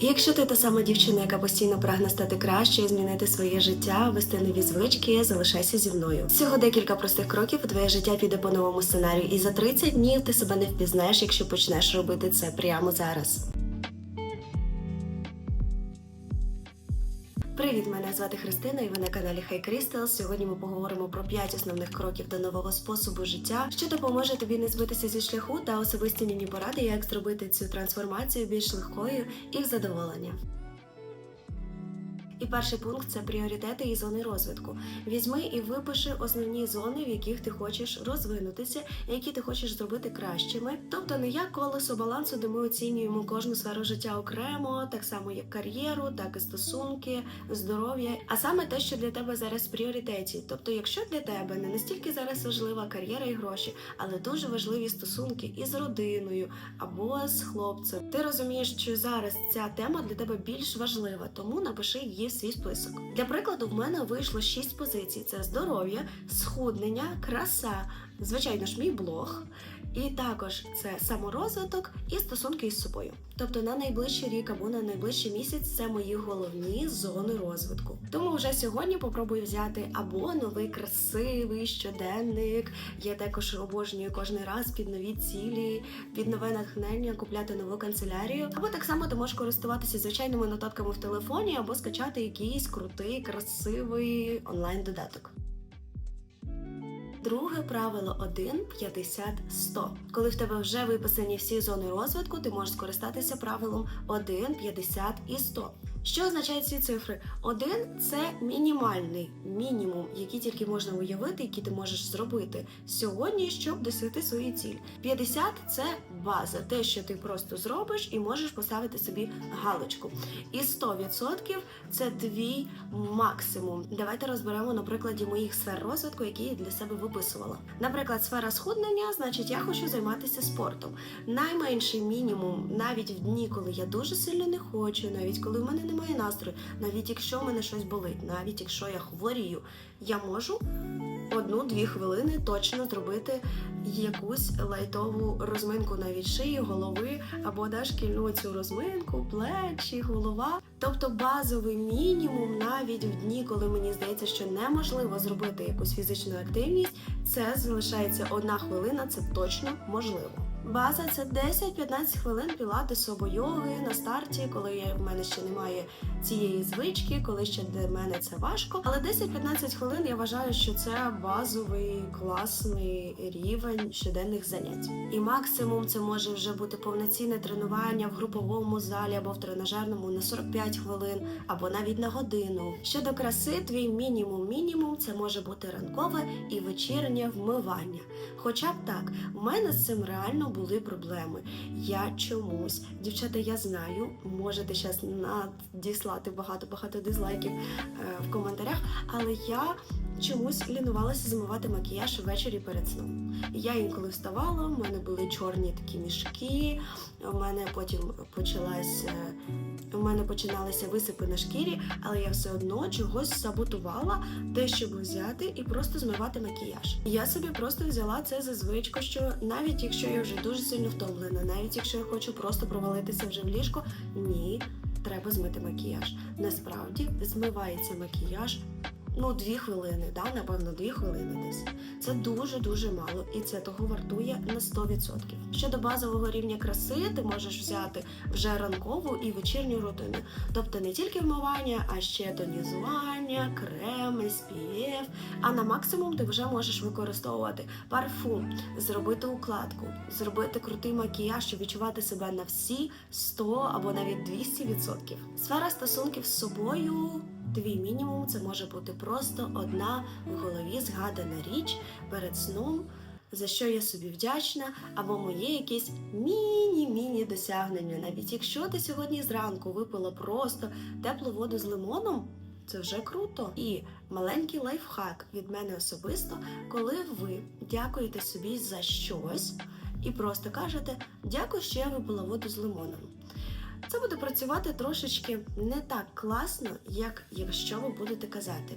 Якщо ти та сама дівчина, яка постійно прагне стати кращою, змінити своє життя, вести нові звички, залишайся зі мною. Всього декілька простих кроків, твоє життя піде по новому сценарію. І за 30 днів ти себе не впізнаєш, якщо почнеш робити це прямо зараз. Звати Христина, і ви на каналі Хай Crystals. Сьогодні ми поговоримо про 5 основних кроків до нового способу життя, що допоможе тобі не збитися зі шляху та особисті міні поради, як зробити цю трансформацію більш легкою і в задоволення. І перший пункт це пріоритети і зони розвитку. Візьми і випиши основні зони, в яких ти хочеш розвинутися, які ти хочеш зробити кращими. Тобто не як колесо балансу, де ми оцінюємо кожну сферу життя окремо, так само як кар'єру, так і стосунки, здоров'я, а саме те, що для тебе зараз в пріоритеті. Тобто, якщо для тебе не настільки зараз важлива кар'єра і гроші, але дуже важливі стосунки із родиною або з хлопцем, ти розумієш, що зараз ця тема для тебе більш важлива, тому напиши її свій список. Для прикладу, в мене вийшло 6 позицій: це здоров'я, схуднення, краса, звичайно ж, мій блог. І також це саморозвиток і стосунки із собою. Тобто на найближчий рік або на найближчий місяць це мої головні зони розвитку. Тому вже сьогодні попробую взяти або новий красивий щоденник. Я також обожнюю кожен раз під нові цілі, під нове натхнення купляти нову канцелярію. Або так само ти можеш користуватися звичайними нотатками в телефоні, або скачати якийсь крутий, красивий онлайн-додаток. Друге правило 1, 50, 100. Коли в тебе вже виписані всі зони розвитку, ти можеш скористатися правилом 1, 50 і 100. Що означають ці цифри? Один це мінімальний мінімум, який тільки можна уявити, який ти можеш зробити сьогодні, щоб досягти свої цілі. 50 – це база, те, що ти просто зробиш і можеш поставити собі галочку. І 100% – це твій максимум. Давайте розберемо на прикладі моїх сфер розвитку, які я для себе виписувала. Наприклад, сфера схуднення, значить, я хочу займатися спортом. Найменший мінімум, навіть в дні, коли я дуже сильно не хочу, навіть коли в мене немає настрою, навіть якщо в мене щось болить, навіть якщо я хворію, я можу одну-дві хвилини точно зробити якусь лайтову розминку навіть шиї, голови або да, шкільну цю розминку, плечі, голова. Тобто базовий мінімум, навіть в дні, коли мені здається, що неможливо зробити якусь фізичну активність, це залишається одна хвилина, це точно можливо. База це 10-15 хвилин пілатесу або йоги на старті, коли в мене ще немає цієї звички, коли ще для мене це важко. Але 10-15 хвилин я вважаю, що це базовий класний рівень щоденних занять. І максимум це може вже бути повноцінне тренування в груповому залі або в тренажерному на 45 хвилин, або навіть на годину. Щодо краси, твій мінімум мінімум це може бути ранкове і вечірнє вмивання. Хоча б так, у мене з цим реально були проблеми. Я чомусь, дівчата, я знаю, можете зараз надіслати багато-багато дизлайків е, в коментарях, але я чомусь лінувалася змивати макіяж ввечері перед сном. Я інколи вставала, в мене були чорні такі мішки, у мене потім почалась, е, у мене починалися висипи на шкірі, але я все одно чогось саботувала те, щоб взяти і просто змивати макіяж. Я собі просто взяла це за звичку, що навіть якщо я вже дуже сильно втомлена, навіть якщо я хочу просто провалитися вже в ліжко, ні, треба змити макіяж. Насправді змивається макіяж. Ну, дві хвилини, да, напевно, дві хвилини десь. Це дуже-дуже мало, і це того вартує на 100%. Щодо базового рівня краси, ти можеш взяти вже ранкову і вечірню рутину. Тобто не тільки вмивання, а ще тонізування, крем, SPF. А на максимум ти вже можеш використовувати парфум, зробити укладку, зробити крутий макіяж, щоб відчувати себе на всі 100 або навіть 200%. Сфера стосунків з собою. Твій мінімум це може бути просто одна в голові згадана річ перед сном, за що я собі вдячна, або моє якесь міні-міні досягнення. Навіть якщо ти сьогодні зранку випила просто теплу воду з лимоном. Це вже круто. І маленький лайфхак від мене особисто, коли ви дякуєте собі за щось і просто кажете дякую, що я випила воду з лимоном. Це буде працювати трошечки не так класно, як якщо ви будете казати.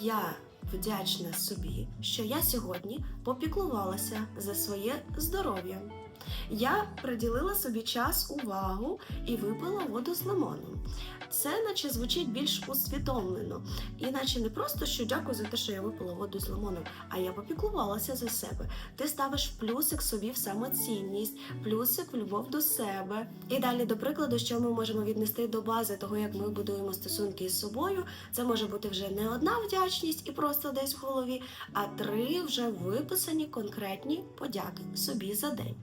Я вдячна собі, що я сьогодні попіклувалася за своє здоров'я. Я приділила собі час, увагу і випила воду з лимоном. Це наче звучить більш усвідомлено. Іначе не просто що дякую за те, що я випила воду з лимоном, а я попіклувалася за себе. Ти ставиш плюсик собі в самоцінність, плюсик в любов до себе. І далі, до прикладу, що ми можемо віднести до бази того, як ми будуємо стосунки із собою. Це може бути вже не одна вдячність і просто десь в голові, а три вже виписані конкретні подяки собі за день.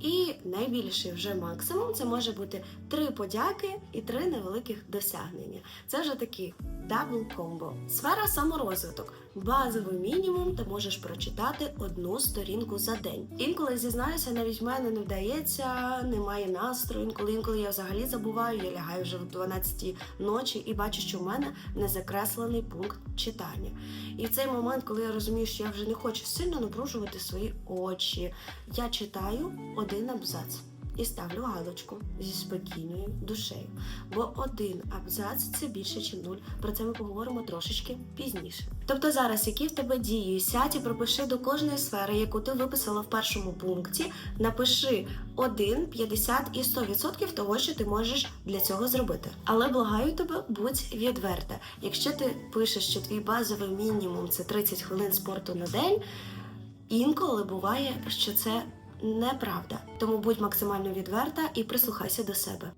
І найбільший вже максимум це може бути три подяки і три невеликих досягнення. Це вже такі дабл комбо. Сфера саморозвиток. Базовий мінімум ти можеш прочитати одну сторінку за день. Інколи зізнаюся, навіть в мене не вдається, немає настрою. Інколи інколи я взагалі забуваю, я лягаю вже в 12 ночі і бачу, що в мене не закреслений пункт читання. І в цей момент, коли я розумію, що я вже не хочу сильно напружувати свої очі, я читаю один абзац. І ставлю галочку зі спокійною душею. Бо один абзац це більше, ніж нуль. Про це ми поговоримо трошечки пізніше. Тобто зараз, які в тебе дії, сядь і пропиши до кожної сфери, яку ти виписала в першому пункті, напиши 1, 50 і 100% того, що ти можеш для цього зробити. Але благаю тебе, будь відверта. Якщо ти пишеш, що твій базовий мінімум це 30 хвилин спорту на день, інколи буває, що це неправда. Тому будь максимально відверта і прислухайся до себе.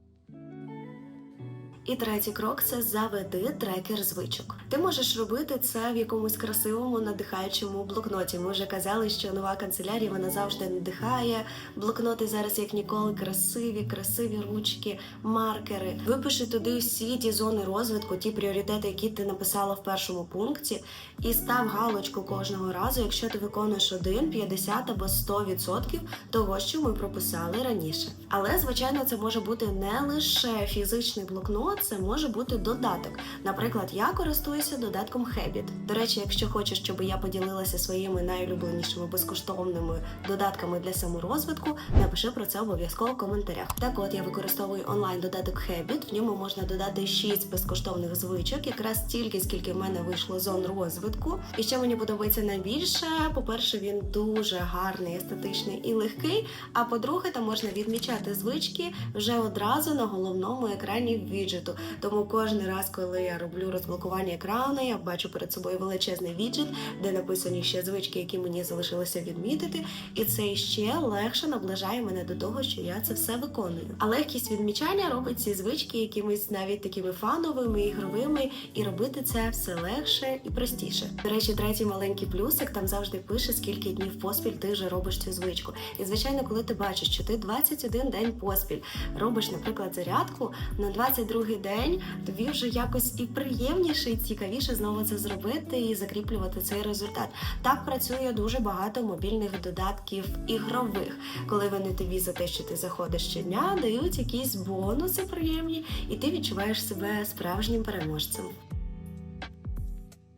І третій крок це заведи трекер звичок. Ти можеш робити це в якомусь красивому надихаючому блокноті. Ми вже казали, що нова канцелярія вона завжди надихає. Блокноти зараз як ніколи красиві, красиві ручки, маркери. Випиши туди всі ті зони розвитку, ті пріоритети, які ти написала в першому пункті, і став галочку кожного разу, якщо ти виконуєш 1, 50 або 100% того, що ми прописали раніше. Але звичайно, це може бути не лише фізичний блокнот це може бути додаток. Наприклад, я користуюся додатком Habit. До речі, якщо хочеш, щоб я поділилася своїми найулюбленішими безкоштовними додатками для саморозвитку, напиши про це обов'язково в коментарях. Так от я використовую онлайн додаток Habit, в ньому можна додати 6 безкоштовних звичок, якраз стільки, скільки в мене вийшло зон розвитку. І що мені подобається найбільше, по-перше, він дуже гарний, естетичний і легкий. А по-друге, там можна відмічати звички вже одразу на головному екрані віджиту. Тому кожен раз, коли я роблю розблокування екрану, я бачу перед собою величезний віджит, де написані ще звички, які мені залишилося відмітити, і це ще легше наближає мене до того, що я це все виконую. А легкість відмічання робить ці звички якимись навіть такими фановими, ігровими, і робити це все легше і простіше. До речі, третій маленький плюсик там завжди пише, скільки днів поспіль ти вже робиш цю звичку. І звичайно, коли ти бачиш, що ти 21 день поспіль робиш, наприклад, зарядку на 22 день, тобі вже якось і приємніше, і цікавіше знову це зробити і закріплювати цей результат. Так працює дуже багато мобільних додатків ігрових, коли вони тобі за те, що ти заходиш щодня, дають якісь бонуси приємні, і ти відчуваєш себе справжнім переможцем.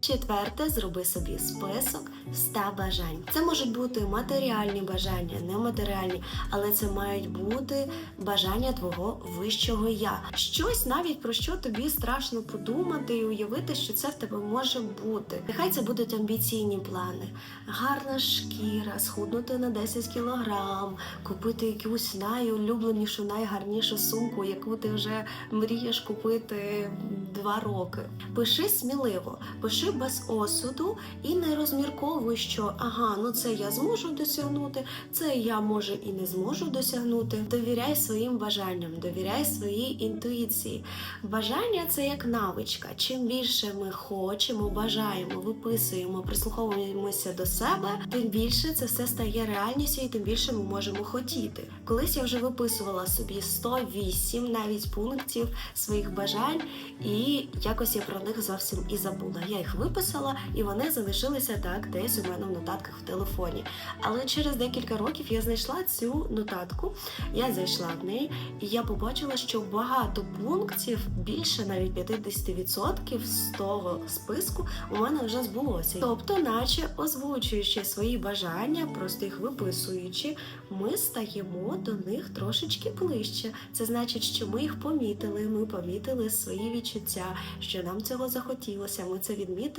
Четверте, зроби собі список 100 бажань. Це можуть бути матеріальні бажання, нематеріальні, але це мають бути бажання твого вищого я. Щось навіть про що тобі страшно подумати і уявити, що це в тебе може бути. Нехай це будуть амбіційні плани, гарна шкіра, схуднути на 10 кілограм, купити якусь найулюбленішу, найгарнішу сумку, яку ти вже мрієш купити два роки. Пиши сміливо, пиши без осуду і не розмірковуй, що ага, ну це я зможу досягнути, це я може і не зможу досягнути. Довіряй своїм бажанням, довіряй своїй інтуїції. Бажання це як навичка. Чим більше ми хочемо, бажаємо, виписуємо, прислуховуємося до себе, тим більше це все стає реальністю, і тим більше ми можемо хотіти. Колись я вже виписувала собі 108 навіть пунктів своїх бажань, і якось я про них зовсім і забула. Я їх виписала, і вони залишилися так десь у мене в нотатках в телефоні. Але через декілька років я знайшла цю нотатку, я зайшла в неї, і я побачила, що багато пунктів, більше навіть 50% з того списку у мене вже збулося. Тобто, наче озвучуючи свої бажання, просто їх виписуючи, ми стаємо до них трошечки ближче. Це значить, що ми їх помітили, ми помітили свої відчуття що нам цього захотілося. Ми це відмітили,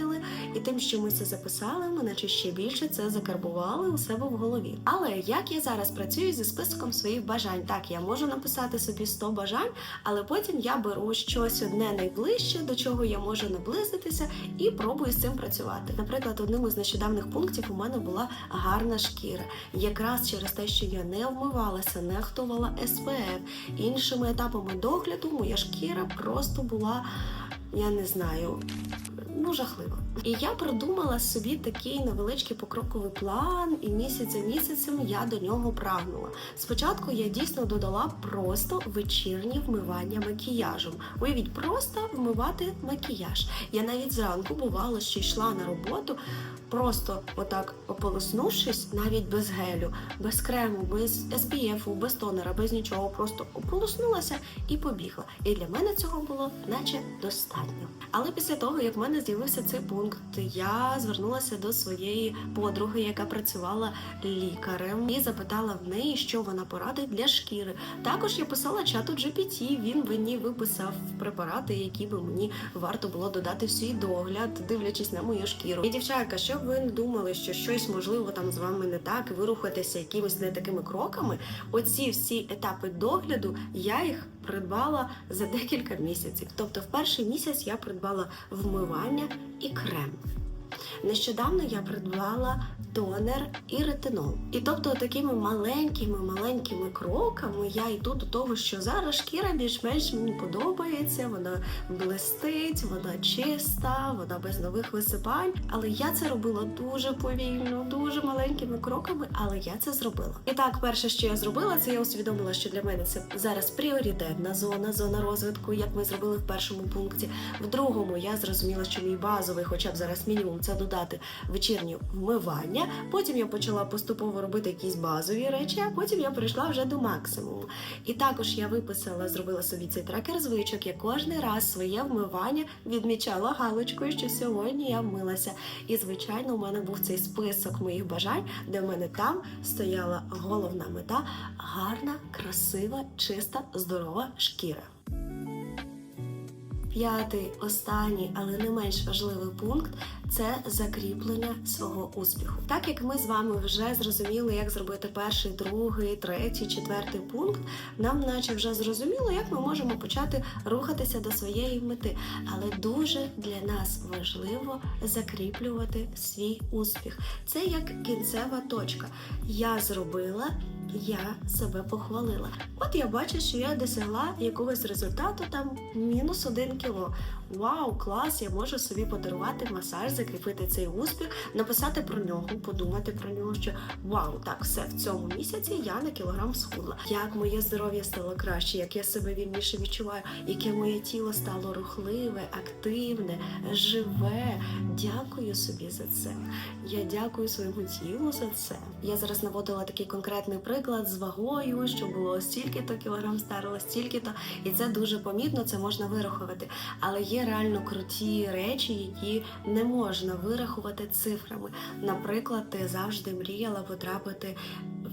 і тим, що ми це записали, ми наче ще більше це закарбували у себе в голові. Але як я зараз працюю зі списком своїх бажань, так я можу написати собі 100 бажань, але потім я беру щось одне найближче, до чого я можу наблизитися, і пробую з цим працювати. Наприклад, одним із нещодавних пунктів у мене була гарна шкіра. Якраз через те, що я не вмивалася, не хтувала СПФ, іншими етапами догляду моя шкіра просто була, я не знаю, ну жахливо. І я придумала собі такий невеличкий покроковий план, і місяць за місяцем я до нього прагнула. Спочатку я дійсно додала просто вечірнє вмивання макіяжем. Уявіть, просто вмивати макіяж. Я навіть зранку бувало, що йшла на роботу, просто отак ополоснувшись, навіть без гелю, без крему, без SPF, без тонера, без нічого, просто ополоснулася і побігла. І для мене цього було наче достатньо. Але після того, як в мене з'явився цей пункт, я звернулася до своєї подруги, яка працювала лікарем, і запитала в неї, що вона порадить для шкіри. Також я писала чату GPT, він мені виписав препарати, які би мені варто було додати в свій догляд, дивлячись на мою шкіру. І дівчатка, щоб ви не думали, що щось можливо там з вами не так, і ви рухаєтеся якимись не такими кроками. Оці всі етапи догляду я їх придбала за декілька місяців. Тобто, в перший місяць я придбала вмивання і крем. Нещодавно я придбала тонер і ретинол. І тобто такими маленькими маленькими кроками я йду до того, що зараз шкіра більш-менш мені подобається, вона блистить, вона чиста, вона без нових висипань. Але я це робила дуже повільно, дуже маленькими кроками, але я це зробила. І так, перше, що я зробила, це я усвідомила, що для мене це зараз пріоритетна зона, зона розвитку, як ми зробили в першому пункті. В другому я зрозуміла, що мій базовий, хоча б зараз мінімум, це додати вечірнє вмивання. Потім я почала поступово робити якісь базові речі, а потім я прийшла вже до максимуму. І також я виписала, зробила собі цей трекер звичок. Я кожен раз своє вмивання відмічала галочкою, що сьогодні я вмилася. І звичайно, у мене був цей список моїх бажань, де в мене там стояла головна мета гарна, красива, чиста, здорова шкіра. П'ятий, останній, але не менш важливий пункт це закріплення свого успіху. Так як ми з вами вже зрозуміли, як зробити перший, другий, третій, четвертий пункт, нам наче вже зрозуміло, як ми можемо почати рухатися до своєї мети. Але дуже для нас важливо закріплювати свій успіх. Це як кінцева точка. Я зробила. Я себе похвалила. От я бачу, що я досягла якогось результату там мінус один кіло. Вау, клас! Я можу собі подарувати масаж, закріпити цей успіх, написати про нього, подумати про нього, що вау, так, все в цьому місяці я на кілограм схудла. Як моє здоров'я стало краще, як я себе вільніше відчуваю, яке моє тіло стало рухливе, активне, живе. Дякую собі за це. Я дякую своєму тілу за це. Я зараз наводила такий конкретний приклад з вагою, що було стільки-то кілограм старило, стільки-то, і це дуже помітно, це можна вирахувати. Але є реально круті речі, які не можна вирахувати цифрами. Наприклад, ти завжди мріяла потрапити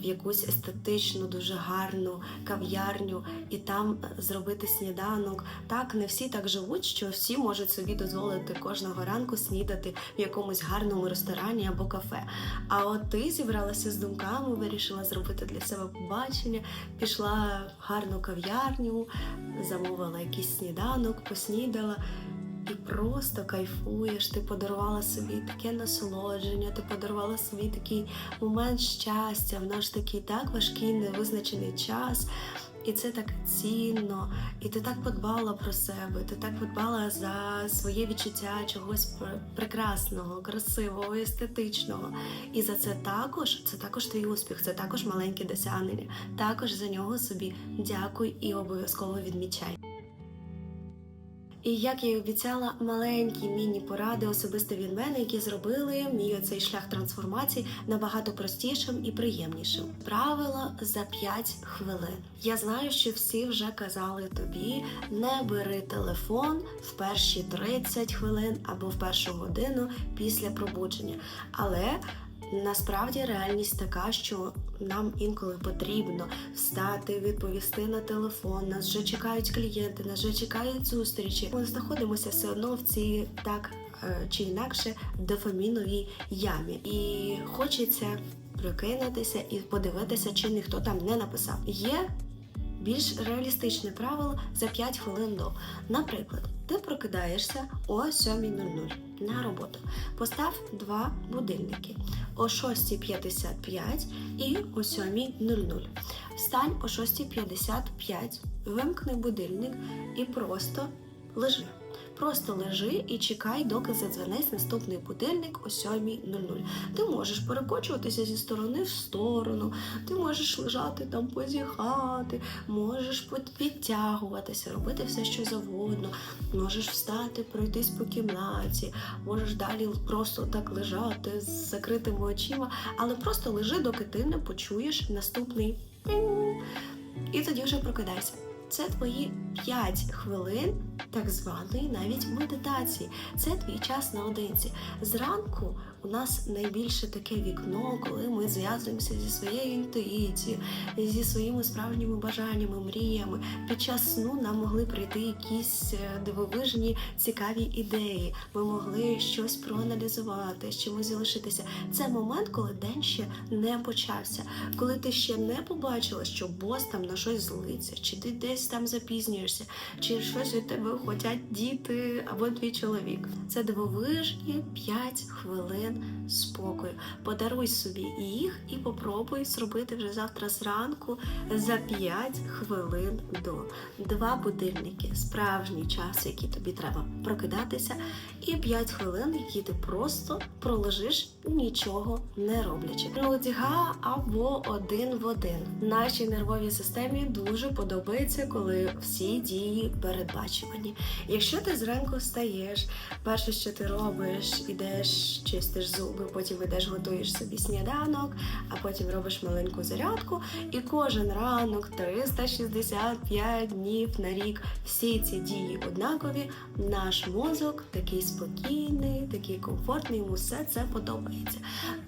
в якусь естетичну, дуже гарну кав'ярню і там зробити сніданок. Так, не всі так живуть, що всі можуть собі дозволити кожного ранку снідати в якомусь гарному ресторані або кафе. А от ти зібралася з думками, вирішила зробити для себе побачення, пішла в гарну кав'ярню, замовила якийсь сніданок, поснідала. І просто кайфуєш, ти подарувала собі таке насолодження, ти подарувала собі такий момент щастя в наш такий так важкий, невизначений час. І це так цінно, і ти так подбала про себе, ти так подбала за своє відчуття чогось прекрасного, красивого, естетичного. І за це також це також твій успіх, це також маленьке досягнення. Також за нього собі дякуй і обов'язково відмічай. І як я й обіцяла, маленькі міні-поради особисто від мене, які зробили мій оцей шлях трансформації набагато простішим і приємнішим. Правило за 5 хвилин. Я знаю, що всі вже казали тобі: не бери телефон в перші 30 хвилин або в першу годину після пробудження. Але Насправді реальність така, що нам інколи потрібно встати, відповісти на телефон. Нас вже чекають клієнти, нас вже чекають зустрічі. Ми знаходимося все одно в цій так е, чи інакше дофаміновій ямі, і хочеться прокинутися і подивитися, чи ніхто там не написав. Є більш реалістичне правило за 5 хвилин до. Наприклад, ти прокидаєшся о 7.00 на роботу. Постав два будильники о 6.55 і о 7.00. Встань о 6.55, вимкни будильник і просто лежи. Просто лежи і чекай, доки задзвонить наступний будильник о 7.00. Ти можеш перекочуватися зі сторони в сторону, ти можеш лежати там, позіхати, можеш підтягуватися, робити все, що завгодно. Можеш встати, пройтись по кімнаті, можеш далі просто так лежати з закритими очима, але просто лежи, доки ти не почуєш наступний і тоді вже прокидайся. Це твої 5 хвилин так званої навіть медитації. Це твій час наодинці. Зранку у нас найбільше таке вікно, коли ми зв'язуємося зі своєю інтуїцією, зі своїми справжніми бажаннями, мріями. Під час сну нам могли прийти якісь е, дивовижні цікаві ідеї. Ми могли щось проаналізувати, з чимось залишитися. Це момент, коли день ще не почався, коли ти ще не побачила, що бос там на щось злиться, чи ти десь там запізнюєшся, чи щось від тебе хочуть діти або твій чоловік. Це дивовижні 5 хвилин спокою. Подаруй собі їх і попробуй зробити вже завтра зранку за 5 хвилин до. Два будильники, справжній час, який тобі треба прокидатися, і 5 хвилин, які ти просто пролежиш нічого не роблячи. Нудьга або один в один. Нашій нервовій системі дуже подобається, коли всі дії передбачувані. Якщо ти зранку встаєш, перше, що ти робиш, ідеш, чистиш зуби, потім ідеш, готуєш собі сніданок, а потім робиш маленьку зарядку. І кожен ранок, 365 днів на рік, всі ці дії однакові. Наш мозок такий спокійний, такий комфортний, йому все це подобається.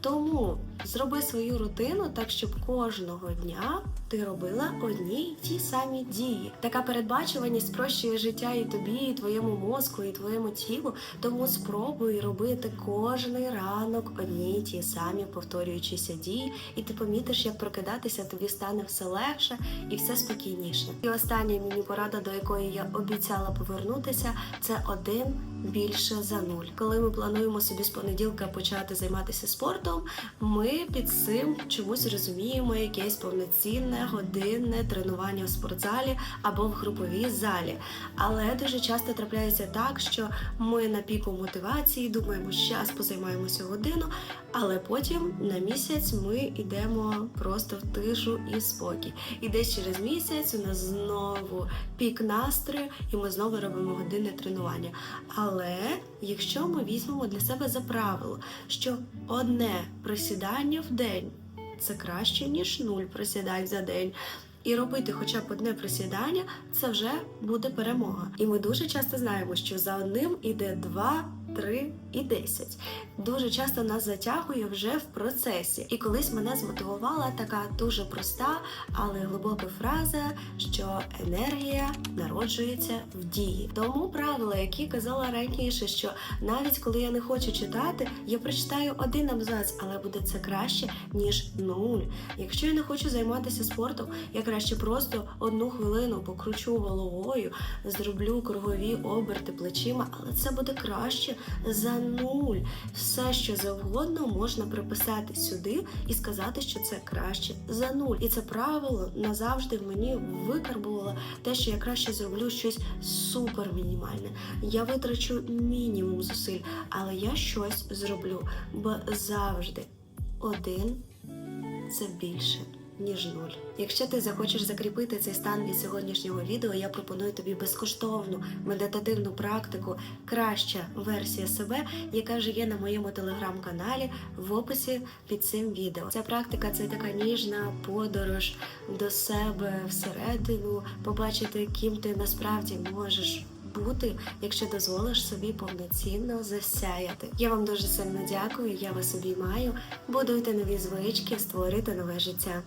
Тому зроби свою рутину так, щоб кожного дня ти робила одні й ті самі дії. Така передбачуваність спрощує життя і тобі, і твоєму мозку, і твоєму тілу. Тому спробуй робити кожен ранок одні й ті самі повторюючіся дії, і ти помітиш, як прокидатися тобі стане все легше і все спокійніше. І остання мені порада, до якої я обіцяла повернутися, це один більше за нуль. Коли ми плануємо собі з понеділка почати займатися спортом, ми під цим чомусь розуміємо якесь повноцінне годинне тренування в спортзалі або в груповій залі. Але дуже часто трапляється так, що ми на піку мотивації думаємо, щас позаймаємося годину, але потім на місяць ми йдемо просто в тишу і спокій. І десь через місяць у нас знову пік настрою, і ми знову робимо годинне тренування. Але якщо ми візьмемо для себе за правило, що одне присідання в день це краще, ніж нуль присідань за день. І робити хоча б одне присідання це вже буде перемога. І ми дуже часто знаємо, що за одним іде два. Три і десять. Дуже часто нас затягує вже в процесі. І колись мене змотивувала така дуже проста, але глибока фраза, що енергія народжується в дії. Тому правила, які казала раніше, що навіть коли я не хочу читати, я прочитаю один абзац, але буде це краще ніж нуль. Якщо я не хочу займатися спортом, я краще просто одну хвилину покручу головою, зроблю кругові оберти плечима, але це буде краще за нуль. Все, що завгодно, можна приписати сюди і сказати, що це краще за нуль. І це правило назавжди мені викарбувало те, що я краще зроблю щось супер мінімальне. Я витрачу мінімум зусиль, але я щось зроблю, бо завжди один це більше. Ніж нуль. Якщо ти захочеш закріпити цей стан від сьогоднішнього відео, я пропоную тобі безкоштовну медитативну практику, краща версія себе, яка вже є на моєму телеграм-каналі в описі під цим відео. Ця практика це така ніжна подорож до себе всередину, побачити, ким ти насправді можеш бути, якщо дозволиш собі повноцінно засяяти. Я вам дуже сильно дякую. Я вас обіймаю. Будуйте нові звички, створюйте нове життя.